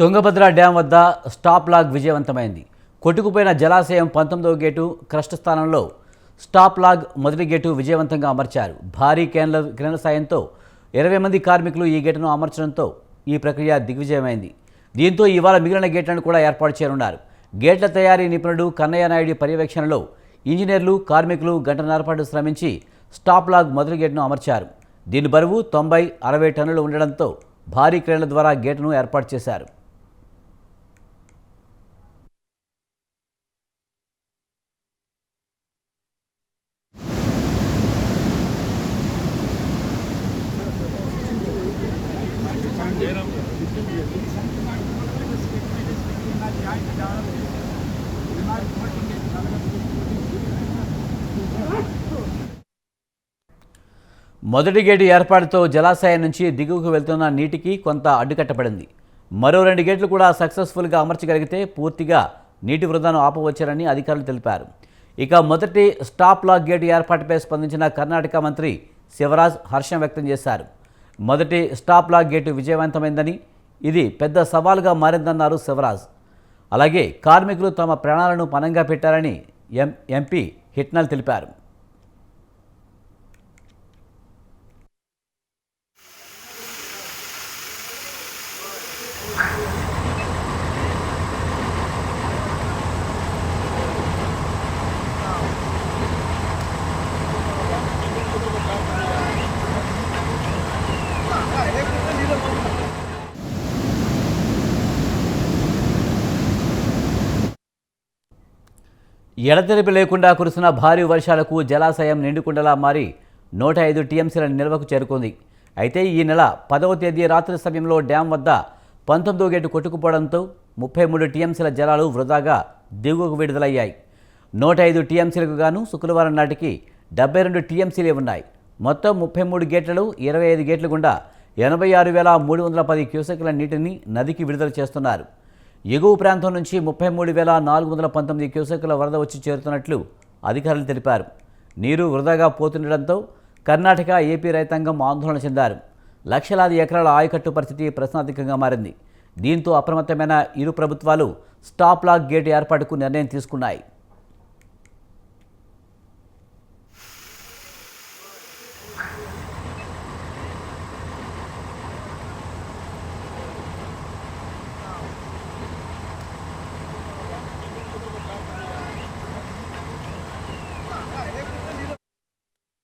Tungabhadra dam వద్ద stop log విజయవంతమైంది. కొట్టుకుపోయిన జలాశయం పంతొమ్మిదవ గేటు క్రస్ట్ స్థానంలో స్టాప్ లాగ్ మొదటి గేటు విజయవంతంగా అమర్చారు. భారీ కేన్ల క్రేన్ల సాయంతో ఇరవై మంది కార్మికులు ఈ గేటును అమర్చడంతో ఈ ప్రక్రియ దిగ్విజయమైంది. దీంతో ఇవాళ మిగిలిన గేట్లను కూడా ఏర్పాటు చేయనున్నారు. గేట్ల తయారీ నిపుణుడు కన్నయ్య నాయుడు పర్యవేక్షణలో ఇంజనీర్లు కార్మికులు గంటన్నర పాటు శ్రమించి స్టాప్ లాగ్ మొదటి గేటును అమర్చారు. దీని బరువు తొంభై అరవై టన్నులు ఉండడంతో భారీ క్రేన్ల ద్వారా గేటును ఏర్పాటు చేశారు. మొదటి గేటు ఏర్పాటుతో జలాశయం నుంచి దిగువకు వెళ్తున్న నీటికి కొంత అడ్డుకట్టబడింది. మరో రెండు గేట్లు కూడా సక్సెస్ఫుల్గా అమర్చగలిగితే పూర్తిగా నీటి వృధాను ఆపవచ్చారని అధికారులు తెలిపారు. ఇక మొదటి స్టాప్ లాక్ గేటు ఏర్పాటుపై స్పందించిన కర్ణాటక మంత్రి శివరాజ్ హర్షం వ్యక్తం చేశారు. మొదటి స్టాప్లా గేటు విజయవంతమైందని ఇది పెద్ద సవాలుగా మారిందన్నారు శివరాజ్. అలాగే కార్మికులు తమ ప్రాణాలను పణంగా పెట్టారని ఎం ఎంపీ హిట్నల్ తెలిపారు. ఎడతెరిపి లేకుండా కురిసిన భారీ వర్షాలకు జలాశయం నిండుకుండలా మారి నూట ఐదు టీఎంసీల నిల్వకు చేరుకుంది. అయితే ఈ నెల పదవ తేదీ రాత్రి సమయంలో డ్యాం వద్ద పంతొమ్మిదో గేటు కొట్టుకుపోవడంతో ముప్పై మూడు టీఎంసీల జలాలు వృధాగా దిగువకు విడుదలయ్యాయి. నూట ఐదు టీఎంసీలకు గాను శుక్రవారం నాటికి డెబ్బై రెండు టీఎంసీలే ఉన్నాయి. మొత్తం ముప్పై మూడు గేట్లలో ఇరవై ఐదు గేట్ల గుండా ఎనభై ఆరు వేల మూడు వందల పది క్యూసెక్ల నీటిని నదికి విడుదల చేస్తున్నారు. ఎగువ ప్రాంతం నుంచి ముప్పై మూడు వేల నాలుగు వందల పంతొమ్మిది క్యూసెక్ల వరద వచ్చి చేరుతున్నట్లు అధికారులు తెలిపారు. నీరు వృధాగా పోతుండటంతో కర్ణాటక ఏపీ రైతాంగం ఆందోళన చెందారు. లక్షలాది ఎకరాల ఆయకట్టు పరిస్థితి ప్రశ్నార్థకంగా మారింది. దీంతో అప్రమత్తమైన ఇరు ప్రభుత్వాలు స్టాప్ లాక్ గేట్ ఏర్పాటుకు నిర్ణయం తీసుకున్నాయి.